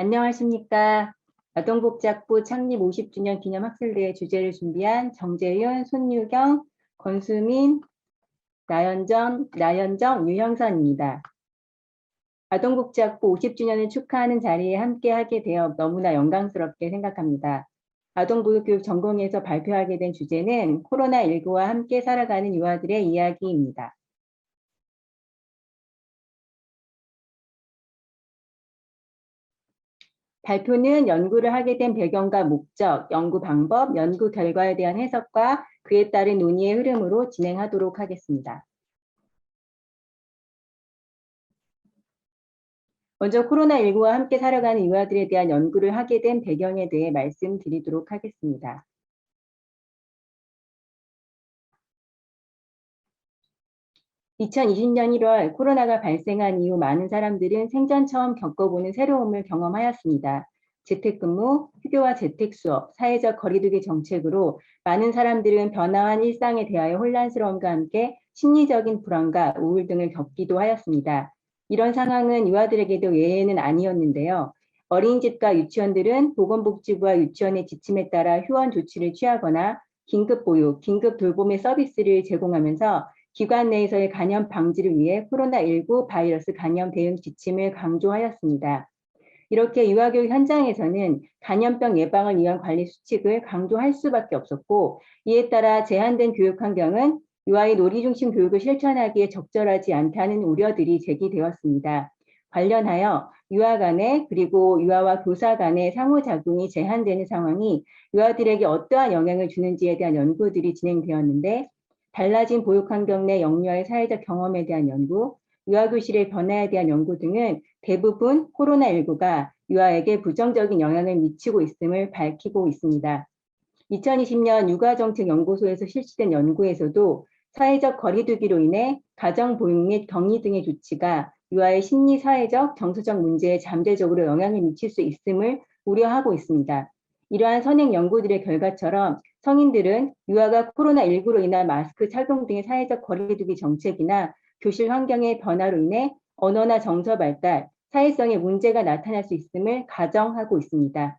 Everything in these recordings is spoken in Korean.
안녕하십니까. 아동복지학부 창립 50주년 기념 학술대회 주제를 준비한 정재윤, 손유경, 권수민, 나연정, 나연정, 유형선입니다. 아동복지학부 50주년을 축하하는 자리에 함께하게 되어 너무나 영광스럽게 생각합니다. 아동보육교육 전공에서 발표하게 된 주제는 코로나19와 함께 살아가는 유아들의 이야기입니다. 발표는 연구를 하게 된 배경과 목적, 연구 방법, 연구 결과에 대한 해석과 그에 따른 논의의 흐름으로 진행하도록 하겠습니다. 먼저 코로나19와 함께 살아가는 유아들에 대한 연구를 하게 된 배경에 대해 말씀드리도록 하겠습니다. 2020년 1월 코로나가 발생한 이후 많은 사람들은 생전 처음 겪어보는 새로움을 경험하였습니다. 재택근무, 휴교와 재택수업, 사회적 거리두기 정책으로 많은 사람들은 변화한 일상에 대하여 혼란스러움과 함께 심리적인 불안과 우울 등을 겪기도 하였습니다. 이런 상황은 유아들에게도 예외는 아니었는데요. 어린이집과 유치원들은 보건복지부와 유치원의 지침에 따라 휴원 조치를 취하거나 긴급 보육, 긴급 돌봄의 서비스를 제공하면서 기관 내에서의 감염 방지를 위해 코로나19 바이러스 감염 대응 지침을 강조하였습니다. 이렇게 유아교육 현장에서는 감염병 예방을 위한 관리 수칙을 강조할 수밖에 없었고 이에 따라 제한된 교육 환경은 유아의 놀이 중심 교육을 실천하기에 적절하지 않다는 우려들이 제기되었습니다. 관련하여 유아 간의 그리고 유아와 교사 간의 상호작용이 제한되는 상황이 유아들에게 어떠한 영향을 주는지에 대한 연구들이 진행되었는데 달라진 보육 환경 내 영유아의 사회적 경험에 대한 연구, 유아교실의 변화에 대한 연구 등은 대부분 코로나19가 유아에게 부정적인 영향을 미치고 있음을 밝히고 있습니다. 2020년 육아정책연구소에서 실시된 연구에서도 사회적 거리두기로 인해 가정 보육 및 격리 등의 조치가 유아의 심리, 사회적, 정서적 문제에 잠재적으로 영향을 미칠 수 있음을 우려하고 있습니다. 이러한 선행 연구들의 결과처럼 성인들은 유아가 코로나19로 인한 마스크 착용 등의 사회적 거리두기 정책이나 교실 환경의 변화로 인해 언어나 정서 발달, 사회성의 문제가 나타날 수 있음을 가정하고 있습니다.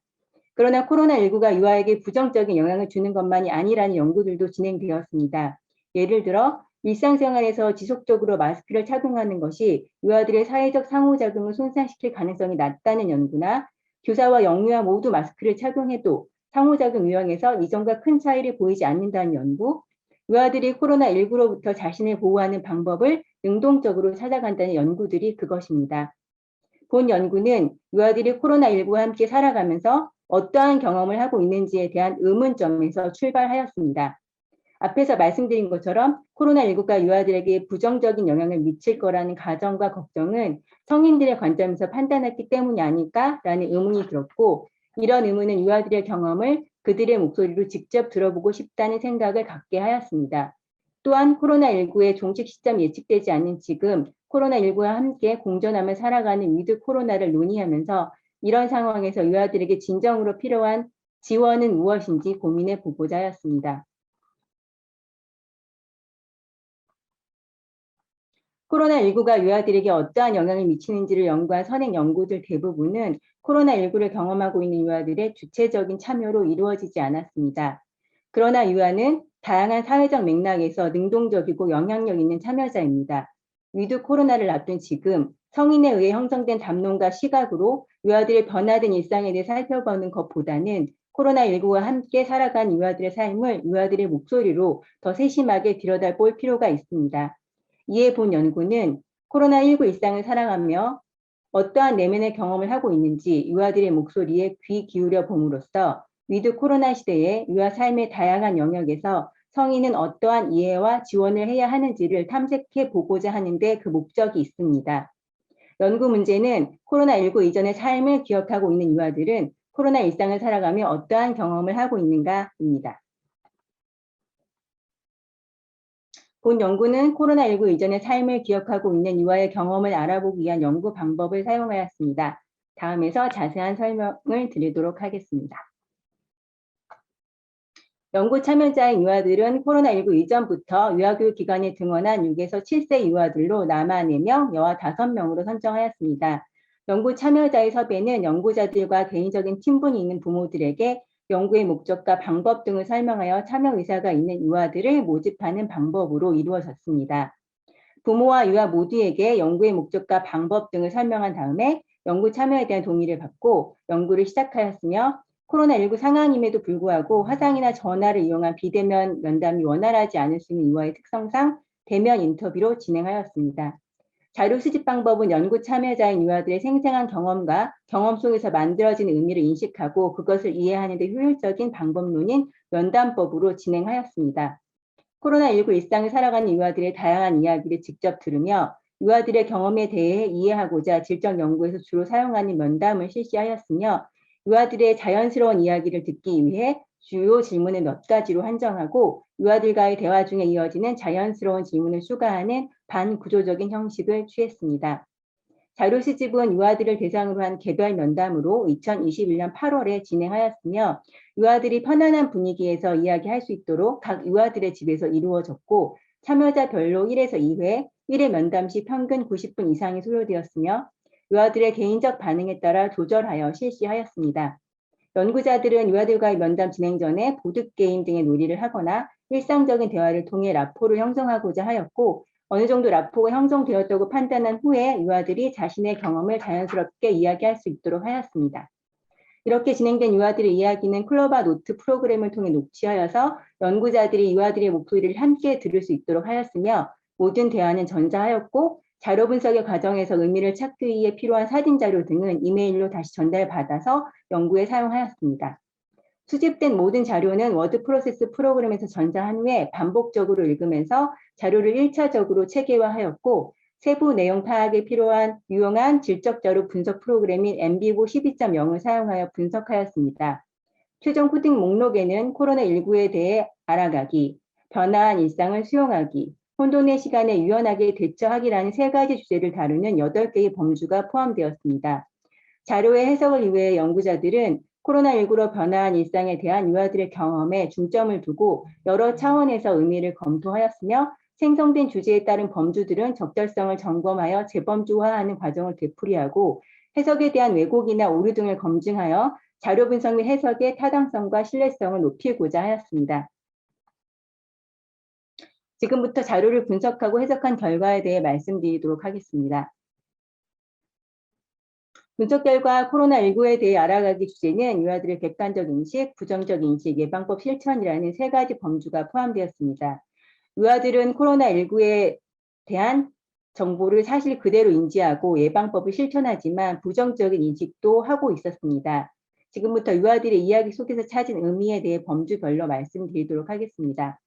그러나 코로나19가 유아에게 부정적인 영향을 주는 것만이 아니라는 연구들도 진행되었습니다. 예를 들어 일상생활에서 지속적으로 마스크를 착용하는 것이 유아들의 사회적 상호작용을 손상시킬 가능성이 낮다는 연구나 교사와 영유아 모두 마스크를 착용해도 상호작용 유형에서 이전과 큰 차이를 보이지 않는다는 연구, 유아들이 코로나19로부터 자신을 보호하는 방법을 능동적으로 찾아간다는 연구들이 그것입니다. 본 연구는 유아들이 코로나19와 함께 살아가면서 어떠한 경험을 하고 있는지에 대한 의문점에서 출발하였습니다. 앞에서 말씀드린 것처럼 코로나19가 유아들에게 부정적인 영향을 미칠 거라는 가정과 걱정은 성인들의 관점에서 판단했기 때문이 아닐까라는 의문이 들었고 이런 의문은 유아들의 경험을 그들의 목소리로 직접 들어보고 싶다는 생각을 갖게 하였습니다. 또한 코로나19의 종식 시점 예측되지 않는 지금 코로나19와 함께 공존하며 살아가는 위드 코로나를 논의하면서 이런 상황에서 유아들에게 진정으로 필요한 지원은 무엇인지 고민해 보고자 하였습니다. 코로나19가 유아들에게 어떠한 영향을 미치는지를 연구한 선행 연구들 대부분은 코로나19를 경험하고 있는 유아들의 주체적인 참여로 이루어지지 않았습니다. 그러나 유아는 다양한 사회적 맥락에서 능동적이고 영향력 있는 참여자입니다. 위드 코로나를 앞둔 지금 성인에 의해 형성된 담론과 시각으로 유아들의 변화된 일상에 대해 살펴보는 것보다는 코로나19와 함께 살아간 유아들의 삶을 유아들의 목소리로 더 세심하게 들여다볼 필요가 있습니다. 이에 본 연구는 코로나19 일상을 살아가며 어떠한 내면의 경험을 하고 있는지 유아들의 목소리에 귀 기울여 봄으로써 위드 코로나 시대에 유아 삶의 다양한 영역에서 성인은 어떠한 이해와 지원을 해야 하는지를 탐색해 보고자 하는데 그 목적이 있습니다. 연구 문제는 코로나19 이전의 삶을 기억하고 있는 유아들은 코로나 일상을 살아가며 어떠한 경험을 하고 있는가입니다. 본 연구는 코로나19 이전의 삶을 기억하고 있는 유아의 경험을 알아보기 위한 연구 방법을 사용하였습니다. 다음에서 자세한 설명을 드리도록 하겠습니다. 연구 참여자인 유아들은 코로나19 이전부터 유아교육 기관에 등원한 6에서 7세 유아들로 남아 4명, 여아 5명으로 선정하였습니다. 연구 참여자의 섭외는 연구자들과 개인적인 친분이 있는 부모들에게 연구의 목적과 방법 등을 설명하여 참여 의사가 있는 유아들을 모집하는 방법으로 이루어졌습니다. 부모와 유아 모두에게 연구의 목적과 방법 등을 설명한 다음에 연구 참여에 대한 동의를 받고 연구를 시작하였으며 코로나19 상황임에도 불구하고 화상이나 전화를 이용한 비대면 면담이 원활하지 않을 수 있는 유아의 특성상 대면 인터뷰로 진행하였습니다. 자료 수집 방법은 연구 참여자인 유아들의 생생한 경험과 경험 속에서 만들어진 의미를 인식하고 그것을 이해하는 데 효율적인 방법론인 면담법으로 진행하였습니다. 코로나19 일상을 살아가는 유아들의 다양한 이야기를 직접 들으며 유아들의 경험에 대해 이해하고자 질적 연구에서 주로 사용하는 면담을 실시하였으며 유아들의 자연스러운 이야기를 듣기 위해 주요 질문을 몇 가지로 한정하고 유아들과의 대화 중에 이어지는 자연스러운 질문을 추가하는 반구조적인 형식을 취했습니다. 자료 수집은 유아들을 대상으로 한 개별 면담으로 2021년 8월에 진행하였으며 유아들이 편안한 분위기에서 이야기할 수 있도록 각 유아들의 집에서 이루어졌고 참여자별로 1에서 2회, 1회 면담 시 평균 90분 이상이 소요되었으며 유아들의 개인적 반응에 따라 조절하여 실시하였습니다. 연구자들은 유아들과의 면담 진행 전에 보드게임 등의 놀이를 하거나 일상적인 대화를 통해 라포를 형성하고자 하였고 어느 정도 라포가 형성되었다고 판단한 후에 유아들이 자신의 경험을 자연스럽게 이야기할 수 있도록 하였습니다. 이렇게 진행된 유아들의 이야기는 클로바 노트 프로그램을 통해 녹취하여서 연구자들이 유아들의 목소리를 함께 들을 수 있도록 하였으며 모든 대화는 전자하였고 자료 분석의 과정에서 의미를 찾기 위해 필요한 사진 자료 등은 이메일로 다시 전달받아서 연구에 사용하였습니다. 수집된 모든 자료는 워드 프로세스 프로그램에서 전자한 후에 반복적으로 읽으면서 자료를 1차적으로 체계화하였고 세부 내용 파악에 필요한 유용한 질적 자료 분석 프로그램인 MB고 12.0을 사용하여 분석하였습니다. 최종 코딩 목록에는 코로나19에 대해 알아가기, 변화한 일상을 수용하기, 혼돈의 시간에 유연하게 대처하기라는 세 가지 주제를 다루는 8개의 범주가 포함되었습니다. 자료의 해석을 위해 연구자들은 코로나19로 변화한 일상에 대한 유아들의 경험에 중점을 두고 여러 차원에서 의미를 검토하였으며 생성된 주제에 따른 범주들은 적절성을 점검하여 재범주화하는 과정을 되풀이하고 해석에 대한 왜곡이나 오류 등을 검증하여 자료 분석 및 해석의 타당성과 신뢰성을 높이고자 하였습니다. 지금부터 자료를 분석하고 해석한 결과에 대해 말씀드리도록 하겠습니다. 분석 결과 코로나19에 대해 알아가기 주제는 유아들의 객관적 인식, 부정적 인식, 예방법 실천이라는 세 가지 범주가 포함되었습니다. 유아들은 코로나19에 대한 정보를 사실 그대로 인지하고 예방법을 실천하지만 부정적인 인식도 하고 있었습니다. 지금부터 유아들의 이야기 속에서 찾은 의미에 대해 범주별로 말씀드리도록 하겠습니다.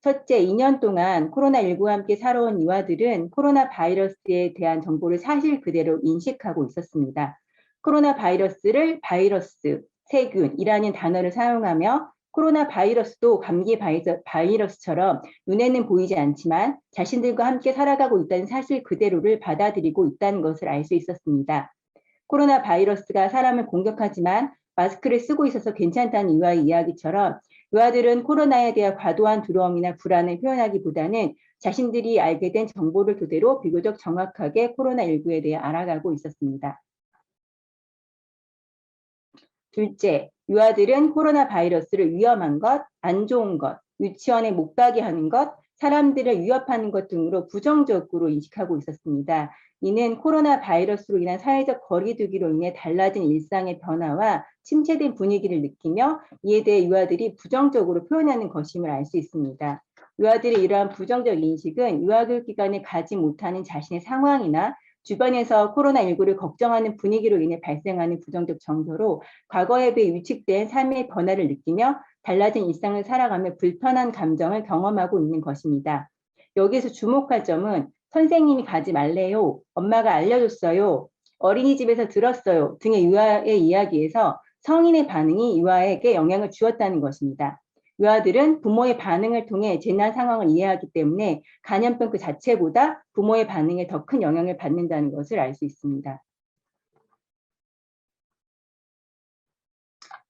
첫째, 2년 동안 코로나19와 함께 살아온 유아들은 코로나 바이러스에 대한 정보를 사실 그대로 인식하고 있었습니다. 코로나 바이러스를 바이러스, 세균이라는 단어를 사용하며 코로나 바이러스도 감기 바이러스처럼 눈에는 보이지 않지만 자신들과 함께 살아가고 있다는 사실 그대로를 받아들이고 있다는 것을 알 수 있었습니다. 코로나 바이러스가 사람을 공격하지만 마스크를 쓰고 있어서 괜찮다는 유아의 이야기처럼 유아들은 코로나에 대한 과도한 두려움이나 불안을 표현하기보다는 자신들이 알게 된 정보를 토대로 비교적 정확하게 코로나19에 대해 알아가고 있었습니다. 둘째, 유아들은 코로나 바이러스를 위험한 것, 안 좋은 것, 유치원에 못 가게 하는 것, 사람들을 위협하는 것 등으로 부정적으로 인식하고 있었습니다. 이는 코로나 바이러스로 인한 사회적 거리두기로 인해 달라진 일상의 변화와 침체된 분위기를 느끼며 이에 대해 유아들이 부정적으로 표현하는 것임을 알 수 있습니다. 유아들의 이러한 부정적 인식은 유아교육 기관에 가지 못하는 자신의 상황이나 주변에서 코로나19를 걱정하는 분위기로 인해 발생하는 부정적 정서로 과거에 비해 위축된 삶의 변화를 느끼며 달라진 일상을 살아가며 불편한 감정을 경험하고 있는 것입니다. 여기에서 주목할 점은 선생님이 가지 말래요, 엄마가 알려줬어요, 어린이집에서 들었어요 등의 유아의 이야기에서 성인의 반응이 유아에게 영향을 주었다는 것입니다. 유아들은 부모의 반응을 통해 재난 상황을 이해하기 때문에 간염병 그 자체보다 부모의 반응에 더 큰 영향을 받는다는 것을 알 수 있습니다.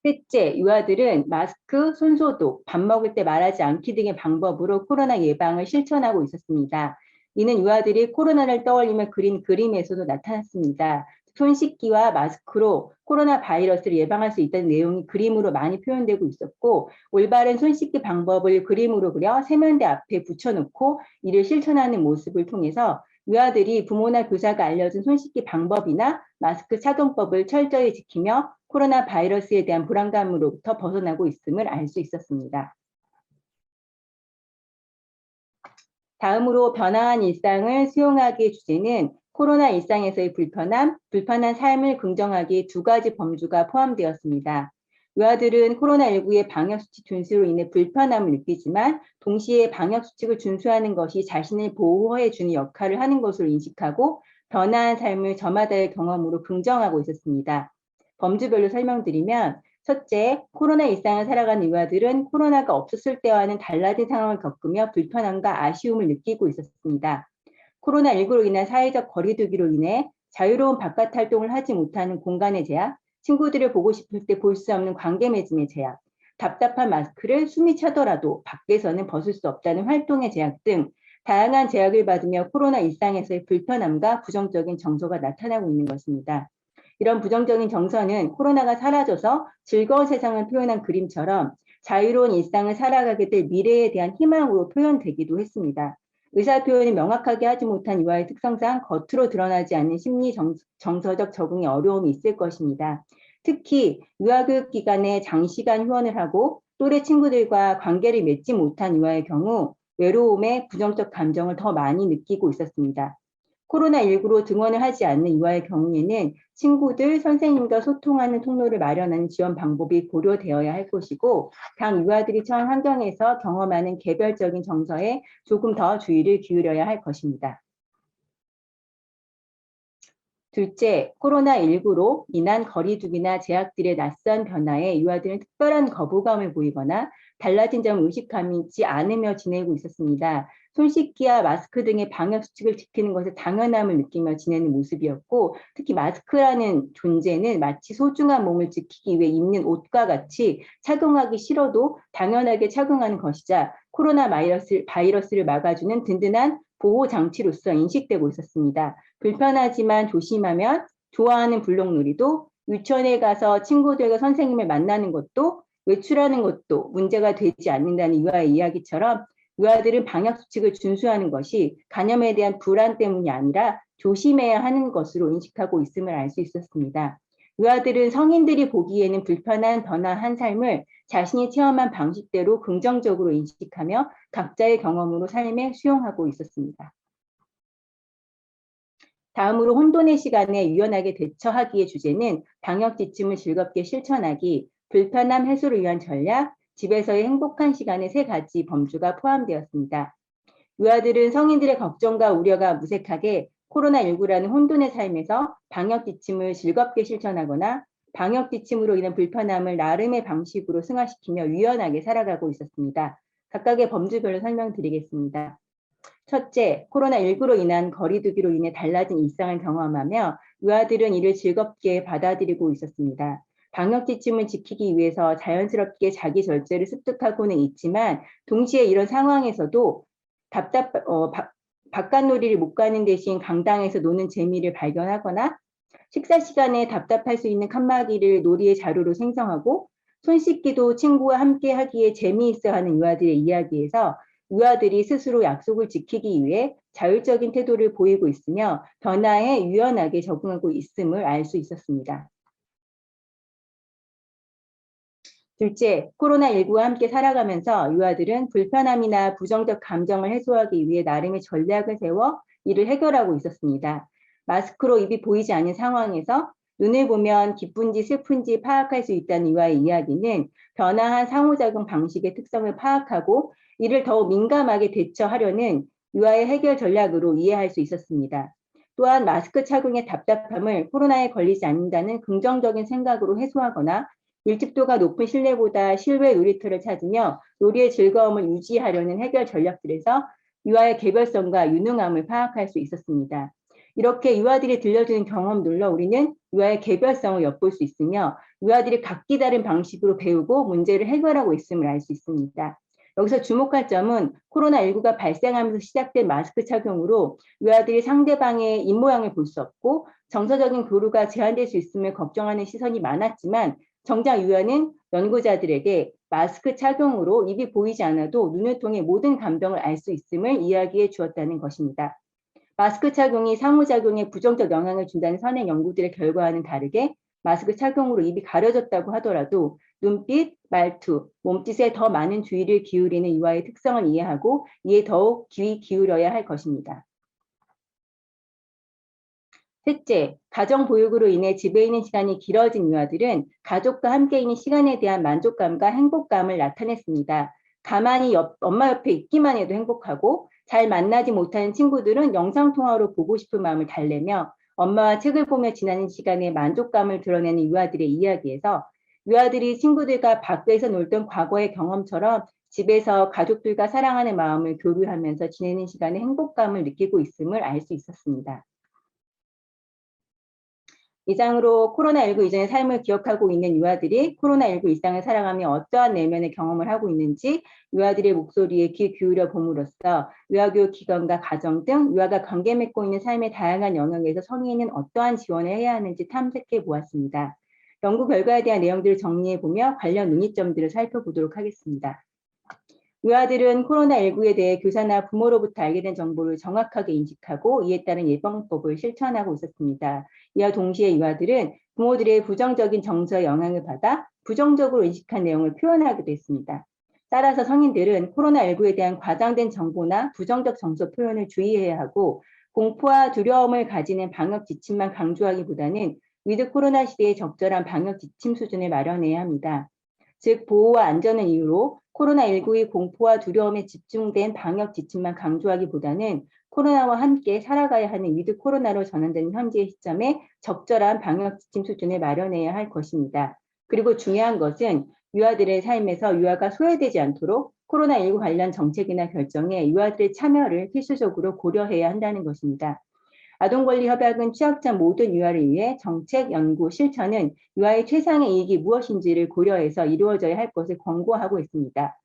셋째, 유아들은 마스크, 손소독, 밥 먹을 때 말하지 않기 등의 방법으로 코로나 예방을 실천하고 있었습니다. 이는 유아들이 코로나를 떠올리며 그린 그림에서도 나타났습니다. 손 씻기와 마스크로 코로나 바이러스를 예방할 수 있다는 내용이 그림으로 많이 표현되고 있었고 올바른 손 씻기 방법을 그림으로 그려 세면대 앞에 붙여놓고 이를 실천하는 모습을 통해서 유아들이 부모나 교사가 알려준 손 씻기 방법이나 마스크 착용법을 철저히 지키며 코로나 바이러스에 대한 불안감으로부터 벗어나고 있음을 알 수 있었습니다. 다음으로 변화한 일상을 수용하기의 주제는 코로나 일상에서의 불편함, 불편한 삶을 긍정하기 두 가지 범주가 포함되었습니다. 유아들은 코로나19의 방역수칙 준수로 인해 불편함을 느끼지만 동시에 방역수칙을 준수하는 것이 자신을 보호해 주는 역할을 하는 것으로 인식하고 변화한 삶을 저마다의 경험으로 긍정하고 있었습니다. 범주별로 설명드리면 첫째, 코로나 일상을 살아가는 유아들은 코로나가 없었을 때와는 달라진 상황을 겪으며 불편함과 아쉬움을 느끼고 있었습니다. 코로나19로 인한 사회적 거리두기로 인해 자유로운 바깥 활동을 하지 못하는 공간의 제약, 친구들을 보고 싶을 때 볼 수 없는 관계 맺음의 제약, 답답한 마스크를 숨이 차더라도 밖에서는 벗을 수 없다는 활동의 제약 등 다양한 제약을 받으며 코로나 일상에서의 불편함과 부정적인 정서가 나타나고 있는 것입니다. 이런 부정적인 정서는 코로나가 사라져서 즐거운 세상을 표현한 그림처럼 자유로운 일상을 살아가게 될 미래에 대한 희망으로 표현되기도 했습니다. 의사 표현이 명확하게 하지 못한 유아의 특성상 겉으로 드러나지 않는 심리 정, 정서적 적응에 어려움이 있을 것입니다. 특히 유아교육 기관에 장시간 후원을 하고 또래 친구들과 관계를 맺지 못한 유아의 경우 외로움에 부정적 감정을 더 많이 느끼고 있었습니다. 코로나19로 등원을 하지 않는 유아의 경우에는 친구들, 선생님과 소통하는 통로를 마련하는 지원 방법이 고려되어야 할 것이고, 당 유아들이 처한 환경에서 경험하는 개별적인 정서에 조금 더 주의를 기울여야 할 것입니다. 둘째, 코로나19로 인한 거리두기나 제약들의 낯선 변화에 유아들은 특별한 거부감을 보이거나 달라진 점을 의식하지 않으며 지내고 있었습니다. 손 씻기와 마스크 등의 방역 수칙을 지키는 것에 당연함을 느끼며 지내는 모습이었고 특히 마스크라는 존재는 마치 소중한 몸을 지키기 위해 입는 옷과 같이 착용하기 싫어도 당연하게 착용하는 것이자 코로나 바이러스, 바이러스를 막아주는 든든한 보호 장치로서 인식되고 있었습니다. 불편하지만 조심하면 좋아하는 블록놀이도 유치원에 가서 친구들과 선생님을 만나는 것도 외출하는 것도 문제가 되지 않는다는 유아의 이야기처럼 유아들은 방역 수칙을 준수하는 것이 감염에 대한 불안 때문이 아니라 조심해야 하는 것으로 인식하고 있음을 알 수 있었습니다. 유아들은 성인들이 보기에는 불편한 변화한 삶을 자신이 체험한 방식대로 긍정적으로 인식하며 각자의 경험으로 삶에 수용하고 있었습니다. 다음으로 혼돈의 시간에 유연하게 대처하기의 주제는 방역 지침을 즐겁게 실천하기, 불편함 해소를 위한 전략, 집에서의 행복한 시간의 세 가지 범주가 포함되었습니다. 유아들은 성인들의 걱정과 우려가 무색하게 코로나19라는 혼돈의 삶에서 방역 지침을 즐겁게 실천하거나 방역 지침으로 인한 불편함을 나름의 방식으로 승화시키며 유연하게 살아가고 있었습니다. 각각의 범주별로 설명드리겠습니다. 첫째, 코로나19로 인한 거리두기로 인해 달라진 일상을 경험하며 유아들은 이를 즐겁게 받아들이고 있었습니다. 방역 지침을 지키기 위해서 자연스럽게 자기 절제를 습득하고는 있지만 동시에 이런 상황에서도 답답 어, 바, 바깥놀이를 못 가는 대신 강당에서 노는 재미를 발견하거나 식사 시간에 답답할 수 있는 칸막이를 놀이의 자료로 생성하고 손 씻기도 친구와 함께 하기에 재미있어 하는 유아들의 이야기에서 유아들이 스스로 약속을 지키기 위해 자율적인 태도를 보이고 있으며 변화에 유연하게 적응하고 있음을 알 수 있었습니다. 둘째, 코로나19와 함께 살아가면서 유아들은 불편함이나 부정적 감정을 해소하기 위해 나름의 전략을 세워 이를 해결하고 있었습니다. 마스크로 입이 보이지 않는 상황에서 눈을 보면 기쁜지 슬픈지 파악할 수 있다는 유아의 이야기는 변화한 상호작용 방식의 특성을 파악하고 이를 더욱 민감하게 대처하려는 유아의 해결 전략으로 이해할 수 있었습니다. 또한 마스크 착용의 답답함을 코로나에 걸리지 않는다는 긍정적인 생각으로 해소하거나 밀집도가 높은 실내보다 실외 놀이터를 찾으며 놀이의 즐거움을 유지하려는 해결 전략들에서 유아의 개별성과 유능함을 파악할 수 있었습니다. 이렇게 유아들이 들려주는 경험들로 우리는 유아의 개별성을 엿볼 수 있으며 유아들이 각기 다른 방식으로 배우고 문제를 해결하고 있음을 알 수 있습니다. 여기서 주목할 점은 코로나19가 발생하면서 시작된 마스크 착용으로 유아들이 상대방의 입모양을 볼 수 없고 정서적인 교류가 제한될 수 있음을 걱정하는 시선이 많았지만 정작 유아는 연구자들에게 마스크 착용으로 입이 보이지 않아도 눈을 통해 모든 감정을 알 수 있음을 이야기해 주었다는 것입니다. 마스크 착용이 상호작용에 부정적 영향을 준다는 선행 연구들의 결과와는 다르게 마스크 착용으로 입이 가려졌다고 하더라도 눈빛, 말투, 몸짓에 더 많은 주의를 기울이는 유아의 특성을 이해하고 이에 더욱 귀 기울여야 할 것입니다. 셋째, 가정 보육으로 인해 집에 있는 시간이 길어진 유아들은 가족과 함께 있는 시간에 대한 만족감과 행복감을 나타냈습니다. 가만히 옆, 엄마 옆에 있기만 해도 행복하고 잘 만나지 못하는 친구들은 영상통화로 보고 싶은 마음을 달래며 엄마와 책을 보며 지나는 시간에 만족감을 드러내는 유아들의 이야기에서 유아들이 친구들과 밖에서 놀던 과거의 경험처럼 집에서 가족들과 사랑하는 마음을 교류하면서 지내는 시간에 행복감을 느끼고 있음을 알 수 있었습니다. 이상으로 코로나19 이전의 삶을 기억하고 있는 유아들이 코로나19 일상을 살아가며 어떠한 내면의 경험을 하고 있는지 유아들의 목소리에 귀 기울여 봄으로써 유아교육 기관과 가정 등 유아가 관계 맺고 있는 삶의 다양한 영역에서 성인은 어떠한 지원을 해야 하는지 탐색해 보았습니다. 연구 결과에 대한 내용들을 정리해 보며 관련 논의점들을 살펴보도록 하겠습니다. 유아들은 코로나19에 대해 교사나 부모로부터 알게 된 정보를 정확하게 인식하고 이에 따른 예방법을 실천하고 있었습니다. 이와 동시에 유아들은 부모들의 부정적인 정서에 영향을 받아 부정적으로 인식한 내용을 표현하기도 했습니다. 따라서 성인들은 코로나19에 대한 과장된 정보나 부정적 정서 표현을 주의해야 하고 공포와 두려움을 가지는 방역 지침만 강조하기보다는 위드 코로나 시대에 적절한 방역 지침 수준을 마련해야 합니다. 즉 보호와 안전을 이유로 코로나19의 공포와 두려움에 집중된 방역 지침만 강조하기보다는 코로나와 함께 살아가야 하는 위드 코로나로 전환되는 현재의 시점에 적절한 방역 지침 수준을 마련해야 할 것입니다. 그리고 중요한 것은 유아들의 삶에서 유아가 소외되지 않도록 코로나19 관련 정책이나 결정에 유아들의 참여를 필수적으로 고려해야 한다는 것입니다. 아동권리협약은 취약자 모든 유아를 위해 정책, 연구, 실천은 유아의 최상의 이익이 무엇인지를 고려해서 이루어져야 할 것을 권고하고 있습니다.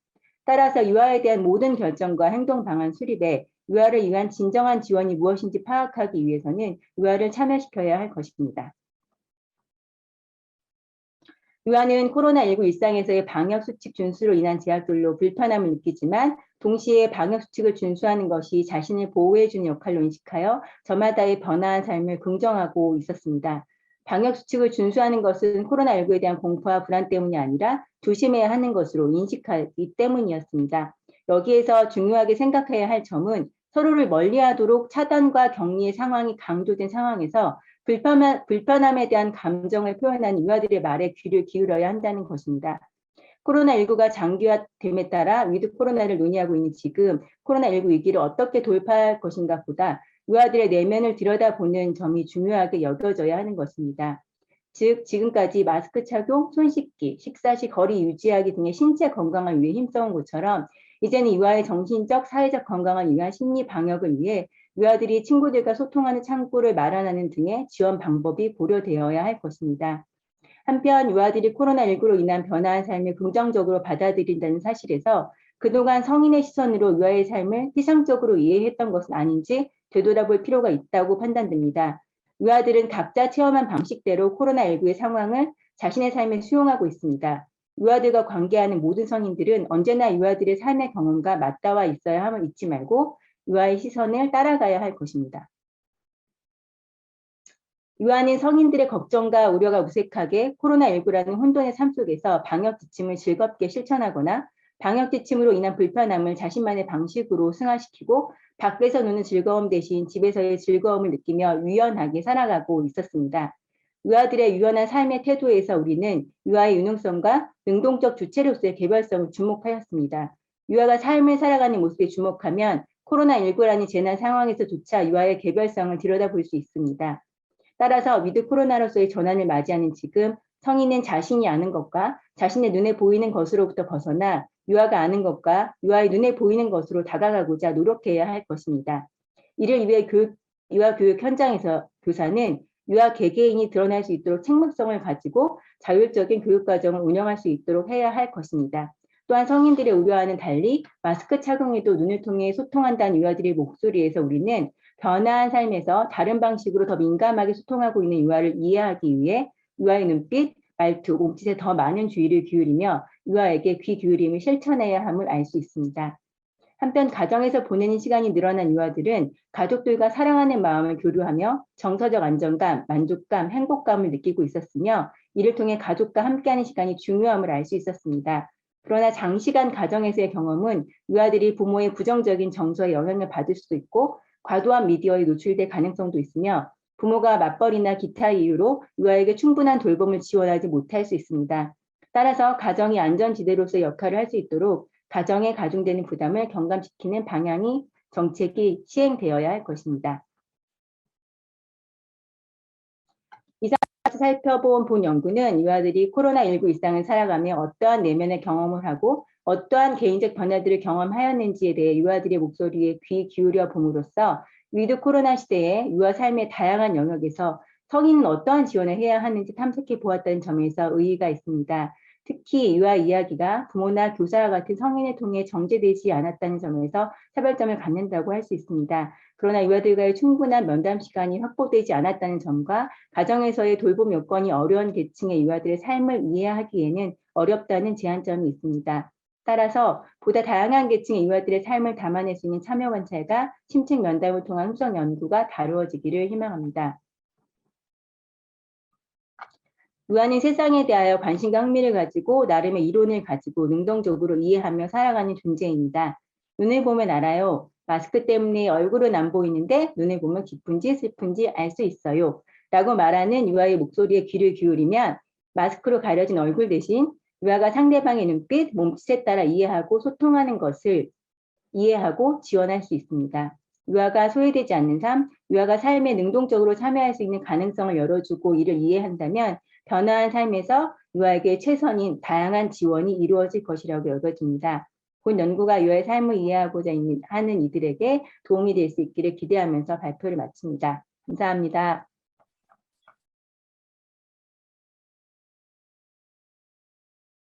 따라서 유아에 대한 모든 결정과 행동 방안 수립에 유아를 위한 진정한 지원이 무엇인지 파악하기 위해서는 유아를 참여시켜야 할 것입니다. 유아는 코로나19 일상에서의 방역수칙 준수로 인한 제약들로 불편함을 느끼지만 동시에 방역수칙을 준수하는 것이 자신을 보호해주는 역할로 인식하여 저마다의 변화한 삶을 긍정하고 있었습니다. 방역수칙을 준수하는 것은 코로나19에 대한 공포와 불안 때문이 아니라 조심해야 하는 것으로 인식하기 때문이었습니다. 여기에서 중요하게 생각해야 할 점은 서로를 멀리 하도록 차단과 격리의 상황이 강조된 상황에서 불편함, 불편함에 대한 감정을 표현하는 유아들의 말에 귀를 기울여야 한다는 것입니다. 코로나19가 장기화됨에 따라 위드 코로나를 논의하고 있는 지금 코로나19 위기를 어떻게 돌파할 것인가 보다 유아들의 내면을 들여다보는 점이 중요하게 여겨져야 하는 것입니다. 즉 지금까지 마스크 착용, 손 씻기, 식사 시 거리 유지하기 등의 신체 건강을 위해 힘써온 것처럼 이제는 유아의 정신적, 사회적 건강을 위한 심리 방역을 위해 유아들이 친구들과 소통하는 창구를 마련하는 등의 지원 방법이 고려되어야 할 것입니다. 한편 유아들이 코로나19로 인한 변화한 삶을 긍정적으로 받아들인다는 사실에서 그동안 성인의 시선으로 유아의 삶을 피상적으로 이해했던 것은 아닌지 되돌아볼 필요가 있다고 판단됩니다. 유아들은 각자 체험한 방식대로 코로나19의 상황을 자신의 삶에 수용하고 있습니다. 유아들과 관계하는 모든 성인들은 언제나 유아들의 삶의 경험과 맞닿아 있어야 함을 잊지 말고 유아의 시선을 따라가야 할 것입니다. 유아는 성인들의 걱정과 우려가 무색하게 코로나19라는 혼돈의 삶 속에서 방역 지침을 즐겁게 실천하거나 방역 지침으로 인한 불편함을 자신만의 방식으로 승화시키고 밖에서 노는 즐거움 대신 집에서의 즐거움을 느끼며 유연하게 살아가고 있었습니다. 유아들의 유연한 삶의 태도에서 우리는 유아의 유능성과 능동적 주체로서의 개별성을 주목하였습니다. 유아가 삶을 살아가는 모습에 주목하면 코로나19라는 재난 상황에서조차 유아의 개별성을 들여다볼 수 있습니다. 따라서 위드 코로나로서의 전환을 맞이하는 지금 성인은 자신이 아는 것과 자신의 눈에 보이는 것으로부터 벗어나 유아가 아는 것과 유아의 눈에 보이는 것으로 다가가고자 노력해야 할 것입니다. 이를 위해 교육, 유아 교육 현장에서 교사는 유아 개개인이 드러날 수 있도록 책무성을 가지고 자율적인 교육 과정을 운영할 수 있도록 해야 할 것입니다. 또한 성인들의 우려와는 달리 마스크 착용에도 눈을 통해 소통한다는 유아들의 목소리에서 우리는 변화한 삶에서 다른 방식으로 더 민감하게 소통하고 있는 유아를 이해하기 위해 유아의 눈빛, 말투, 몸짓에 더 많은 주의를 기울이며 유아에게 귀 기울임을 실천해야 함을 알 수 있습니다. 한편 가정에서 보내는 시간이 늘어난 유아들은 가족들과 사랑하는 마음을 교류하며 정서적 안정감, 만족감, 행복감을 느끼고 있었으며 이를 통해 가족과 함께하는 시간이 중요함을 알 수 있었습니다. 그러나 장시간 가정에서의 경험은 유아들이 부모의 부정적인 정서에 영향을 받을 수도 있고 과도한 미디어에 노출될 가능성도 있으며 부모가 맞벌이나 기타 이유로 유아에게 충분한 돌봄을 지원하지 못할 수 있습니다. 따라서 가정이 안전지대로서의 역할을 할 수 있도록 가정에 가중되는 부담을 경감시키는 방향이 정책이 시행되어야 할 것입니다. 이상 살펴본 본 연구는 유아들이 코로나19 일상을 살아가며 어떠한 내면의 경험을 하고 어떠한 개인적 변화들을 경험하였는지에 대해 유아들의 목소리에 귀 기울여 봄으로써 위드 코로나 시대에 유아 삶의 다양한 영역에서 성인은 어떠한 지원을 해야 하는지 탐색해 보았다는 점에서 의의가 있습니다. 특히 유아 이야기가 부모나 교사와 같은 성인을 통해 정제되지 않았다는 점에서 차별점을 갖는다고 할 수 있습니다. 그러나 유아들과의 충분한 면담 시간이 확보되지 않았다는 점과 가정에서의 돌봄 여건이 어려운 계층의 유아들의 삶을 이해하기에는 어렵다는 제한점이 있습니다. 따라서 보다 다양한 계층의 유아들의 삶을 담아낼 수 있는 참여 관찰과 심층 면담을 통한 후속 연구가 다루어지기를 희망합니다. 유아는 세상에 대하여 관심과 흥미를 가지고 나름의 이론을 가지고 능동적으로 이해하며 살아가는 존재입니다. 눈을 보면 알아요. 마스크 때문에 얼굴은 안 보이는데 눈을 보면 기쁜지 슬픈지 알 수 있어요. 라고 말하는 유아의 목소리에 귀를 기울이면 마스크로 가려진 얼굴 대신 유아가 상대방의 눈빛, 몸짓에 따라 이해하고 소통하는 것을 이해하고 지원할 수 있습니다. 유아가 소외되지 않는 삶, 유아가 삶에 능동적으로 참여할 수 있는 가능성을 열어주고 이를 이해한다면 변화한 삶에서 유아에게 최선인 다양한 지원이 이루어질 것이라고 여겨집니다. 본 연구가 유아의 삶을 이해하고자 하는 이들에게 도움이 될 수 있기를 기대하면서 발표를 마칩니다. 감사합니다.